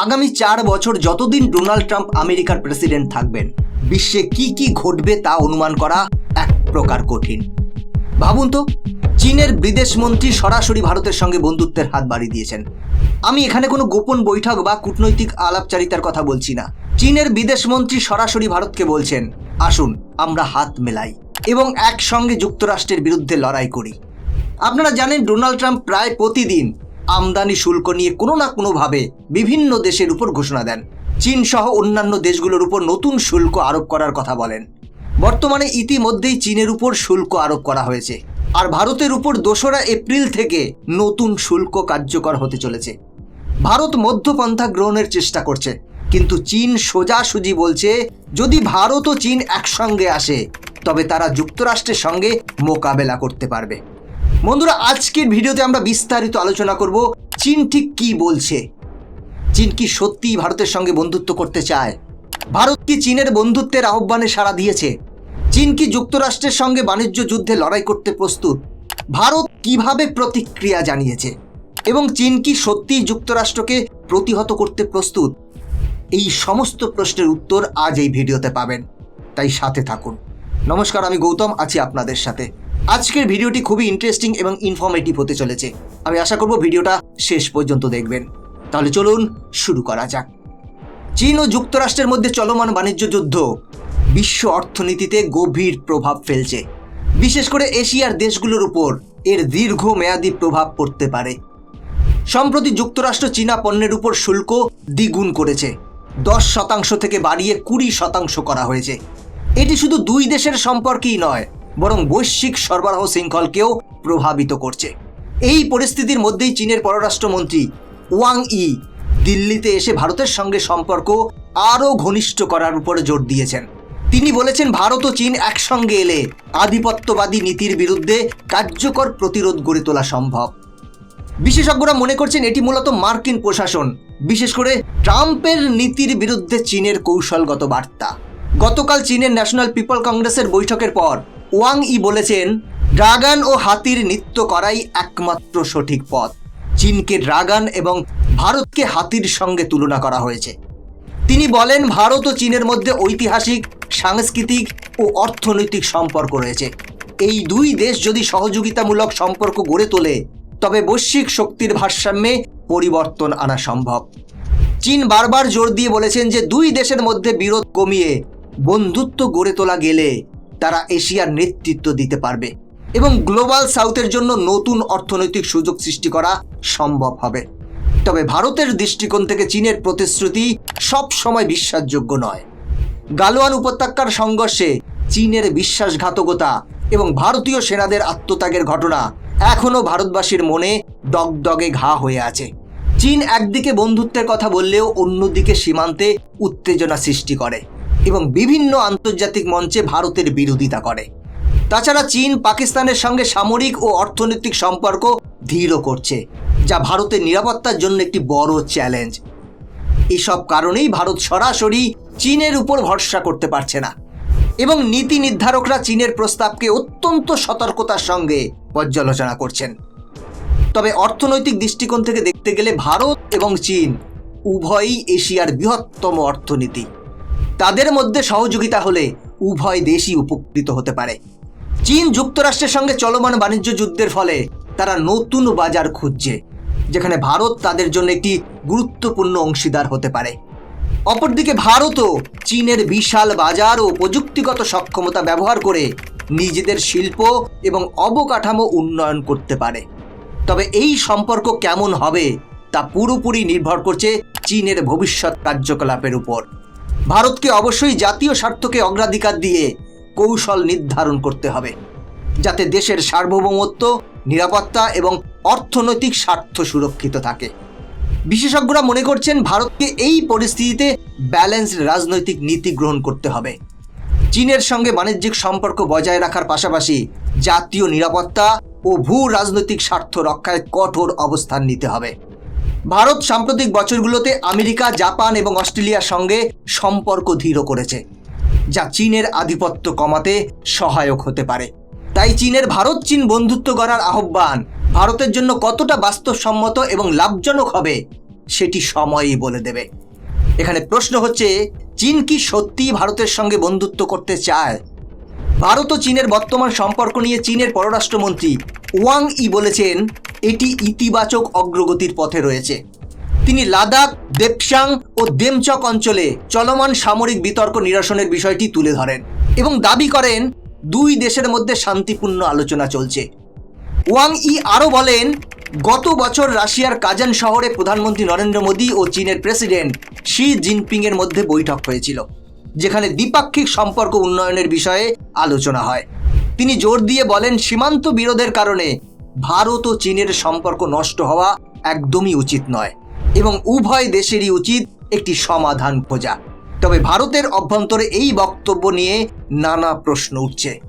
আগামী চার বছর যতদিন ডোনাল্ড ট্রাম্প আমেরিকার প্রেসিডেন্ট থাকবেন, বিশ্বে কি কি ঘটবে তা অনুমান করা এক প্রকার কঠিন। ভাবুন তো, চীনের বিদেশ মন্ত্রী সরাসরি ভারতের সঙ্গে বন্ধুত্বের হাত বাড়িয়ে দিয়েছেন। আমি এখানে কোনো গোপন বৈঠক বা কূটনৈতিক আলাপচারিতার কথা বলছি না। চীনের বিদেশ মন্ত্রী সরাসরি ভারতকে বলছেন, আসুন, আমরা হাত মেলাই এবং একসঙ্গে যুক্তরাষ্ট্রের বিরুদ্ধে লড়াই করি। আপনারা জানেন, ডোনাল্ড ট্রাম্প প্রায় প্রতিদিন আমদানি শুল্ক নিয়ে কোনো না কোনোভাবে বিভিন্ন দেশের উপর ঘোষণা দেন। চীন সহ অন্যান্য দেশগুলোর উপর নতুন শুল্ক আরোপ করার কথা বলেন। বর্তমানে ইতিমধ্যেই চীনের উপর শুল্ক আরোপ করা হয়েছে। আর ভারতের উপর দোসরা এপ্রিল থেকে নতুন শুল্ক কার্যকর হতে চলেছে। ভারত মধ্যপন্থা গ্রহণের চেষ্টা করছে। কিন্তু চীন সোজাসুজি বলছে, যদি ভারত ও চীন একসঙ্গে আসে, তবে তারা যুক্তরাষ্ট্রের সঙ্গে মোকাবেলা করতে পারবে। বন্ধুরা, আজকের ভিডিওতে আমরা বিস্তারিত আলোচনা করব চীন ঠিক কি বলছে? চীন কি সত্যিই ভারতের সঙ্গে বন্ধুত্ব করতে চায়? ভারত কি চীনের বন্ধুত্বের আহ্বানে সাড়া দিয়েছে? চীন কি যুক্তরাষ্ট্রের সঙ্গে বাণিজ্য যুদ্ধে লড়াই করতে প্রস্তুত? ভারত কীভাবে প্রতিক্রিয়া জানিয়েছে? এবং চীন কি সত্যিই যুক্তরাষ্ট্রকে প্রতিহত করতে প্রস্তুত? এই সমস্ত প্রশ্নের উত্তর আজ এই ভিডিওতে পাবেন। তাই সাথে থাকুন। নমস্কার, আমি গৌতম, আছি আপনাদের সাথে। আজকের ভিডিওটি খুবই ইন্টারেস্টিং এবং ইনফরমেটিভ হতে চলেছে। আমি আশা করব ভিডিওটা শেষ পর্যন্ত দেখবেন। তাহলে চলুন শুরু করা যাক। চীন ও যুক্তরাষ্ট্রের মধ্যে চলমান বাণিজ্য যুদ্ধ বিশ্ব অর্থনীতিতে গভীর প্রভাব ফেলছে। বিশেষ করে এশিয়ার দেশগুলোর উপর এর দীর্ঘমেয়াদী প্রভাব পড়তে পারে। সম্প্রতি যুক্তরাষ্ট্র চীনা পণ্যের উপর শুল্ক দ্বিগুণ করেছে। দশ শতাংশ থেকে বাড়িয়ে কুড়ি শতাংশ করা হয়েছে। এটি শুধু দুই দেশের সম্পর্কেই নয় বরং বৈশ্বিক সরবরাহ শৃঙ্খলকেও প্রভাবিত করছে। এই পরিস্থিতির মধ্যেই চীনের পররাষ্ট্রমন্ত্রী ওয়াং ই দিল্লিতে এসে ভারতের সঙ্গে সম্পর্ক আরও ঘনিষ্ঠ করার উপরে জোর দিয়েছেন। তিনি বলেছেন, ভারত ও চীন একসঙ্গে এলে আধিপত্যবাদী নীতির বিরুদ্ধে কার্যকর প্রতিরোধ গড়ে তোলা সম্ভব। বিশেষজ্ঞরা মনে করছেন, এটি মূলত মার্কিন প্রশাসন, বিশেষ করে ট্রাম্পের নীতির বিরুদ্ধে চীনের কৌশলগত বার্তা। গতকাল চীনের ন্যাশনাল পিপল কংগ্রেসের বৈঠকের পর ওয়াং ই বলেছেন, ড্রাগন ও হাতির নৃত্য করাই একমাত্র সঠিক পথ। চীনকে ড্রাগন এবং ভারতকে হাতির সঙ্গে তুলনা করা হয়েছে। তিনি বলেন, ভারত ও চীনের মধ্যে ঐতিহাসিক, সাংস্কৃতিক ও অর্থনৈতিক সম্পর্ক রয়েছে। এই দুই দেশ যদি সহযোগিতামূলক সম্পর্ক গড়ে তোলে, তবে বৈশ্বিক শক্তির ভারসাম্যে পরিবর্তন আনা সম্ভব। চীন বারবার জোর দিয়ে বলেছেন যে দুই দেশের মধ্যে বিরোধ কমিয়ে বন্ধুত্ব গড়ে তোলা গেলে তারা এশিয়ার নেতৃত্ব দিতে পারবে এবং গ্লোবাল সাউথের জন্য নতুন অর্থনৈতিক সুযোগ সৃষ্টি করা সম্ভব হবে। তবে ভারতের দৃষ্টিকোণ থেকে চীনের প্রতিশ্রুতি সব সময় বিশ্বাসযোগ্য নয়। গালোয়ান উপত্যকার সংঘর্ষে চীনের বিশ্বাসঘাতকতা এবং ভারতীয় সেনাদের আত্মত্যাগের ঘটনা এখনও ভারতবাসীর মনে দগদগে ঘা হয়ে আছে। চীন একদিকে বন্ধুত্বের কথা বললেও অন্যদিকে সীমান্তে উত্তেজনা সৃষ্টি করে। এবং বিভিন্ন আন্তর্জাতিক মঞ্চে ভারতের বিরোধিতা করে। তাছাড়া চীন, পাকিস্তানের সঙ্গে সামরিক ও অর্থনৈতিক সম্পর্ক ধীর করছে, যা ভারতের নিরাপত্তার জন্য একটি বড় চ্যালেঞ্জ। এসব কারণেই ভারত সরাসরি চীনের উপর ভরসা করতে পারছে না এবং নীতি নির্ধারকরা চীনের প্রস্তাবকে অত্যন্ত সতর্কতার সঙ্গে পর্যালোচনা করছেন। তবে অর্থনৈতিক দৃষ্টিকোণ থেকে দেখতে গেলে ভারত এবং চীন উভয়ই এশিয়ার বৃহত্তম অর্থনীতি। তাদের মধ্যে সহযোগিতা হলে উভয় দেশই উপকৃত হতে পারে। চীন যুক্তরাষ্ট্রের সঙ্গে চলমান বাণিজ্য যুদ্ধের ফলে তারা নতুন বাজার খুঁজছে, যেখানে ভারত তাদের জন্য একটি গুরুত্বপূর্ণ অংশীদার হতে পারে। অপরদিকে ভারতও চীনের বিশাল বাজার ও প্রযুক্তিগত সক্ষমতা ব্যবহার করে নিজেদের শিল্প এবং অবকাঠামো উন্নয়ন করতে পারে। তবে এই সম্পর্ক কেমন হবে তা পুরোপুরি নির্ভর করছে চীনের ভবিষ্যৎ কার্যকলাপের উপর। ভারতকে অবশ্যই জাতীয় স্বার্থকে অগ্রাধিকার দিয়ে কৌশল নির্ধারণ করতে হবে, যাতে দেশের সার্বভৌমত্ব, নিরাপত্তা এবং অর্থনৈতিক স্বার্থ সুরক্ষিত থাকে। বিশেষজ্ঞরা মনে করছেন ভারতকে এই পরিস্থিতিতে ব্যালেন্সড রাজনৈতিক নীতি গ্রহণ করতে হবে। চীনের সঙ্গে বাণিজ্যিক সম্পর্ক বজায় রাখার পাশাপাশি জাতীয় নিরাপত্তা ও ভূ রাজনৈতিক স্বার্থ রক্ষায় কঠোর অবস্থান নিতে হবে। ভারত সাম্প্রতিক বছরগুলোতে আমেরিকা, জাপান এবং অস্ট্রেলিয়ার সঙ্গে সম্পর্ক দৃঢ় করেছে, যা চীনের আধিপত্য কমাতে সহায়ক হতে পারে। তাই চীনের ভারত চীন বন্ধুত্ব গড়ার আহ্বান ভারতের জন্য কতটা বাস্তবসম্মত এবং লাভজনক হবে, সেটি সময়ই বলে দেবে। এখানে প্রশ্ন হচ্ছে, চীন কি সত্যিই ভারতের সঙ্গে বন্ধুত্ব করতে চায়? ভারত ও চীনের বর্তমান সম্পর্ক নিয়ে চীনের পররাষ্ট্রমন্ত্রী ওয়াং ই বলেছেন এটি ইতিবাচক অগ্রগতির পথে রয়েছে। তিনি লাদাখ দেপসাং ও দেমচক অঞ্চলে চলমান সামরিক বিতর্ক নিরসনের বিষয়টি তুলে ধরেন এবং দাবি করেন, দুই দেশের মধ্যে শান্তিপূর্ণ আলোচনা চলছে। ওয়াং ই আরও বলেন, গত বছর রাশিয়ার কাজান শহরে প্রধানমন্ত্রী নরেন্দ্র মোদী ও চীনের প্রেসিডেন্ট শি জিনপিং এর মধ্যে বৈঠক হয়েছিল, যেখানে দ্বিপাক্ষিক সম্পর্ক উন্নয়নের বিষয়ে আলোচনা হয়। তিনি জোর দিয়ে বলেন, সীমান্ত বিরোধের কারণে ভারত ও চীনের সম্পর্ক নষ্ট হওয়া একদমই উচিত নয় এবং উভয় দেশেরই উচিত একটি সমাধান খোঁজা। তবে ভারতের অভ্যন্তরে এই বক্তব্য নিয়ে নানা প্রশ্ন উঠছে।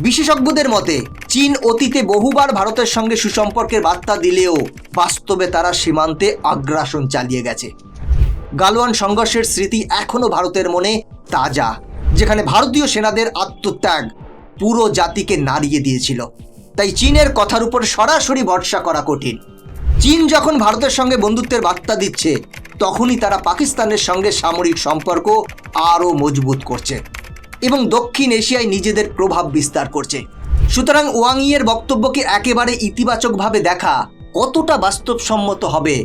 বিশেষজ্ঞদের মতে, চীন অতীতে বহুবার ভারতের সঙ্গে সুসম্পর্কের বার্তা দিলেও বাস্তবে তারা সীমান্তে আগ্রাসন চালিয়ে গেছে। গালওয়ান সংঘর্ষের স্মৃতি এখনও ভারতের মনে তাজা, যেখানে ভারতীয় সেনাদের আত্মত্যাগ পুরো জাতিকে নাড়িয়ে দিয়েছিল। তাই চীনের কথার উপর সরাসরি ভরসা করা কঠিন। চীন যখন ভারতের সঙ্গে বন্ধুত্বের বার্তা দিচ্ছে, তখনই তারা পাকিস্তানের সঙ্গে সামরিক সম্পর্ক আরও মজবুত করছে এবং দক্ষিণ এশিয়ায় নিজেদের প্রভাব বিস্তার করছে। সুতরাং ওয়াংইয়ের বক্তব্যকে একেবারে ইতিবাচকভাবে দেখা কতটা বাস্তবসম্মত হবে,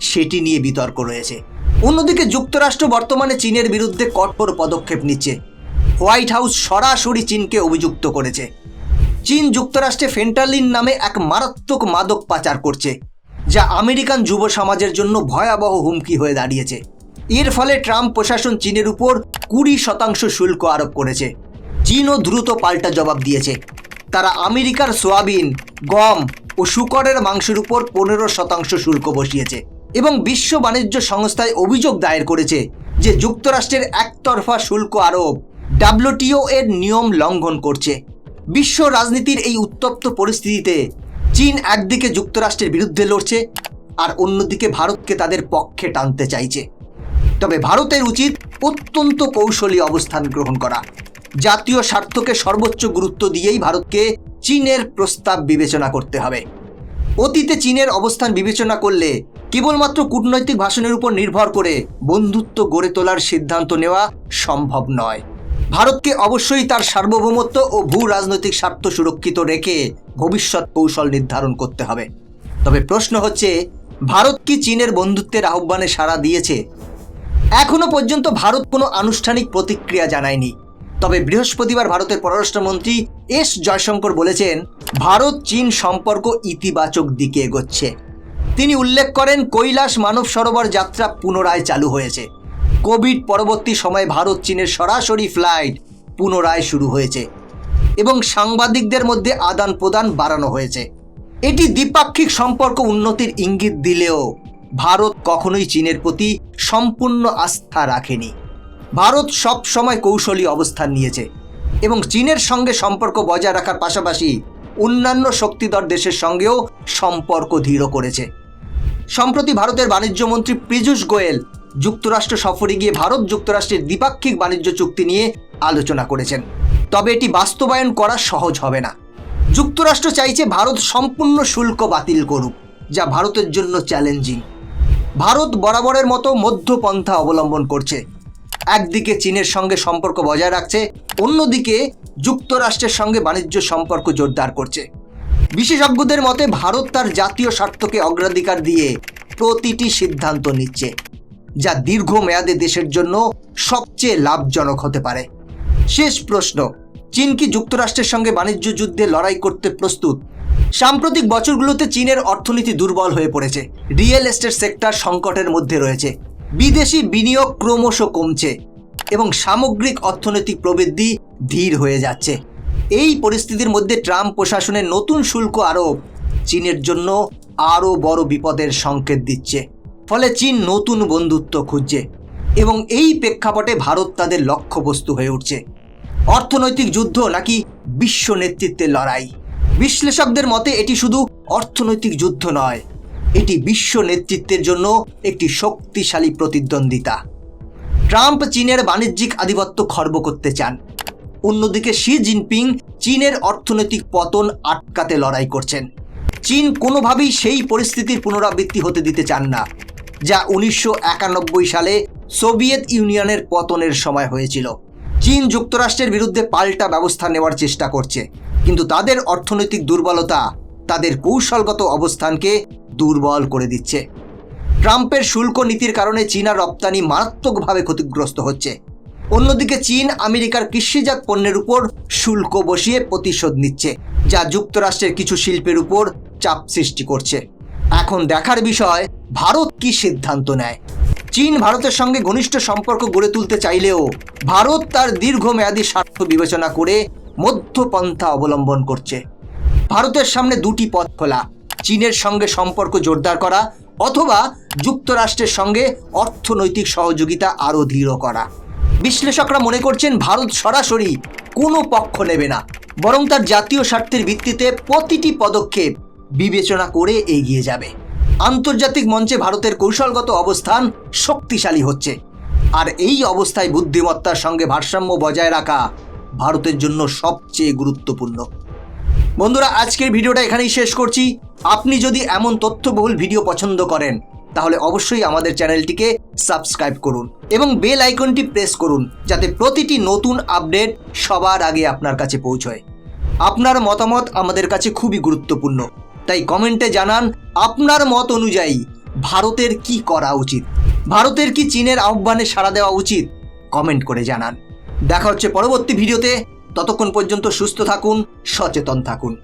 সেটি নিয়ে বিতর্ক রয়েছে। অন্যদিকে যুক্তরাষ্ট্র বর্তমানে চীনের বিরুদ্ধে কঠোর পদক্ষেপ নিচ্ছে। হোয়াইট হাউস সরাসরি চীনকে অভিযুক্ত করেছে। চীন যুক্তরাষ্ট্রে ফেন্টালিন নামে এক মারাত্মক মাদক পাচার করছে, যা আমেরিকান যুব সমাজের জন্য ভয়াবহ হুমকি হয়ে দাঁড়িয়েছে। এর ফলে ট্রাম্প প্রশাসন চীনের উপর কুড়ি শতাংশ শুল্ক আরোপ করেছে। চীনও দ্রুত পাল্টা জবাব দিয়েছে। তারা আমেরিকার সোয়াবিন, গম ও শুকরের মাংসের উপর পনেরো শতাংশ শুল্ক বসিয়েছে এবং বিশ্ব বাণিজ্য সংস্থায় অভিযোগ দায়ের করেছে যে যুক্তরাষ্ট্রের একতরফা শুল্ক আরোপ ডাব্লিউটিও এর নিয়ম লঙ্ঘন করছে। বিশ্ব রাজনীতির এই উত্তপ্ত পরিস্থিতিতে চীন একদিকে যুক্তরাষ্ট্রের বিরুদ্ধে লড়ছে আর অন্যদিকে ভারতকে তাদের পক্ষে টানতে চাইছে। তবে ভারতের উচিত অত্যন্ত কৌশলী অবস্থান গ্রহণ করা। জাতীয় স্বার্থকে সর্বোচ্চ গুরুত্ব দিয়েই ভারতকে চীনের প্রস্তাব বিবেচনা করতে হবে। অতীতে চীনের অবস্থান বিবেচনা করলে কেবলমাত্র কূটনৈতিক ভাষণের উপর নির্ভর করে বন্ধুত্ব গড়ে তোলার সিদ্ধান্ত নেওয়া সম্ভব নয়। ভারতকে অবশ্যই তার সার্বভৌমত্ব ও ভূ রাজনৈতিক স্বার্থ সুরক্ষিত রেখে ভবিষ্যৎ কৌশল নির্ধারণ করতে হবে। তবে প্রশ্ন হচ্ছে, ভারত কি চীনের বন্ধুত্বের আহ্বানে সাড়া দিয়েছে? এখনও পর্যন্ত ভারত কোনো আনুষ্ঠানিক প্রতিক্রিয়া জানায়নি। তবে বৃহস্পতিবার ভারতের পররাষ্ট্রমন্ত্রী এস জয়শঙ্কর বলেছেন, ভারত চীন সম্পর্ক ইতিবাচক দিকে এগোচ্ছে। তিনি উল্লেখ করেন, কৈলাস মানব সরোবর যাত্রা পুনরায় চালু হয়েছে। কোভিড পরবর্তী সময়ে ভারত চীনের সরাসরি ফ্লাইট পুনরায় শুরু হয়েছে এবং সাংবাদিকদের মধ্যে আদান প্রদান বাড়ানো হয়েছে। এটি দ্বিপাক্ষিক সম্পর্ক উন্নতির ইঙ্গিত দিলেও ভারত কখনোই চীনের প্রতি সম্পূর্ণ আস্থা রাখেনি। ভারত সব সময় কৌশলী অবস্থান নিয়েছে এবং চীনের সঙ্গে সম্পর্ক বজায় রাখার পাশাপাশি অন্যান্য শক্তিধর দেশের সঙ্গেও সম্পর্ক দৃঢ় করেছে। সম্প্রতি ভারতের বাণিজ্যমন্ত্রী পীযূষ গোয়েল যুক্তরাষ্ট্র সফরে গিয়ে ভারত যুক্তরাষ্ট্রের দ্বিপাক্ষিক বাণিজ্য চুক্তি নিয়ে আলোচনা করেছেন। তবে এটি বাস্তবায়ন করা সহজ হবে না। যুক্তরাষ্ট্র চাইছে ভারত সম্পূর্ণ শুল্ক বাতিল করুক, যা ভারতের জন্য চ্যালেঞ্জিং। ভারত বরাবরের মতো মধ্যপন্থা অবলম্বন করছে। একদিকে চীনের সঙ্গে সম্পর্ক বজায় রাখছে, অন্যদিকে যুক্তরাষ্ট্রের সঙ্গে বাণিজ্য সম্পর্ক জোরদার করছে। বিশেষজ্ঞদের মতে, ভারত তার জাতীয় স্বার্থকে অগ্রাধিকার দিয়ে প্রতিটি সিদ্ধান্ত নিচ্ছে। যা দীর্ঘমেয়াদে দেশের জন্য সবচেয়ে লাভজনক হতে পারে। শেষ প্রশ্ন, চীন কি যুক্তরাষ্ট্রের সঙ্গে বাণিজ্য যুদ্ধে লড়াই করতে প্রস্তুত? সাম্প্রতিক বছরগুলোতে চীনের অর্থনীতি দুর্বল হয়ে পড়েছে। রিয়েল এস্টেট সেক্টর সংকটের মধ্যে রয়েছে। বিদেশি বিনিয়োগ ক্রমশ কমছে এবং সামগ্রিক অর্থনৈতিক প্রবৃদ্ধি ধীর হয়ে যাচ্ছে। এই পরিস্থিতির মধ্যে ট্রাম্প প্রশাসনের নতুন শুল্ক আরোপ চীনের জন্য আরও বড় বিপদের সংকেত দিচ্ছে। ফলে চীন নতুন বন্ধুত্ব খুঁজছে এবং এই প্রেক্ষাপটে ভারত তাদের লক্ষ্যবস্তু হয়ে উঠছে। অর্থনৈতিক যুদ্ধ নাকি বিশ্ব নেতৃত্বের লড়াই? বিশ্লেষকদের মতে, এটি শুধু অর্থনৈতিক যুদ্ধ নয়, এটি বিশ্ব নেতৃত্বের জন্য একটি শক্তিশালী প্রতিদ্বন্দ্বিতা। ট্রাম্প চীনের বাণিজ্যিক আধিপত্য খর্ব করতে চান। অন্যদিকে শি জিনপিং চীনের অর্থনৈতিক পতন আটকাতে লড়াই করছেন। চীন কোনোভাবেই সেই পরিস্থিতির পুনরাবৃত্তি হতে দিতে চান না। যা উনিশশো একানব্বই সালে সোভিয়েত ইউনিয়নের পতনের সময় হয়েছিল। চীন যুক্তরাষ্ট্রের বিরুদ্ধে পাল্টা ব্যবস্থা নেওয়ার চেষ্টা করছে। কিন্তু তাদের অর্থনৈতিক দুর্বলতা তাদের কৌশলগত অবস্থানকে দুর্বল করে দিচ্ছে। ট্রাম্পের শুল্ক নীতির কারণে চীনা রপ্তানি মারাত্মকভাবে ক্ষতিগ্রস্ত হচ্ছে। অন্যদিকে চীন আমেরিকার কৃষিজাত পণ্যের উপর শুল্ক বসিয়ে প্রতিশোধ নিচ্ছে, যা যুক্তরাষ্ট্রের কিছু শিল্পের উপর চাপ সৃষ্টি করছে। এখন দেখার বিষয় ভারত কি সিদ্ধান্ত নেয়? চীন ভারতের সঙ্গে ঘনিষ্ঠ সম্পর্ক গড়ে তুলতে চাইলেও ভারত তার দীর্ঘমেয়াদী স্বার্থ বিবেচনা করে মধ্যপন্থা অবলম্বন করছে। ভারতের সামনে দুটি পথ খোলা, চীনের সঙ্গে সম্পর্ক জোরদার করা অথবা যুক্তরাষ্ট্রের সঙ্গে অর্থনৈতিক সহযোগিতা আরও দৃঢ় করা। বিশ্লেষকরা মনে করছেন ভারত সরাসরি কোনো পক্ষ নেবে না, বরং তার জাতীয় স্বার্থের ভিত্তিতে প্রতিটি পদক্ষেপ বিবেচনা করে এগিয়ে যাবে। আন্তর্জাতিক মঞ্চে ভারতের কৌশলগত অবস্থান শক্তিশালী হচ্ছে। আর এই অবস্থায় বুদ্ধিমত্তার সঙ্গে ভারসাম্য বজায় রাখা ভারতের জন্য সবচেয়ে গুরুত্বপূর্ণ। বন্ধুরা, আজকের ভিডিওটা এখানেই শেষ করছি। আপনি যদি এমন তথ্যবহুল ভিডিও পছন্দ করেন, তাহলে অবশ্যই আমাদের চ্যানেলটিকে সাবস্ক্রাইব করুন এবং বেল আইকনটি প্রেস করুন যাতে প্রতিটি নতুন আপডেট সবার আগে আপনার কাছে পৌঁছয়। আপনার মতামত আমাদের কাছে খুবই গুরুত্বপূর্ণ। তাই কমেন্টে জানান আপনার মত অনুযায়ী ভারতের কি করা উচিত? ভারতের কি চীনের আহ্বানে সাড়া দেওয়া উচিত? কমেন্ট করে জানান। দেখা হচ্ছে পরবর্তী ভিডিওতে। ততক্ষণ পর্যন্ত সুস্থ থাকুন, সচেতন থাকুন।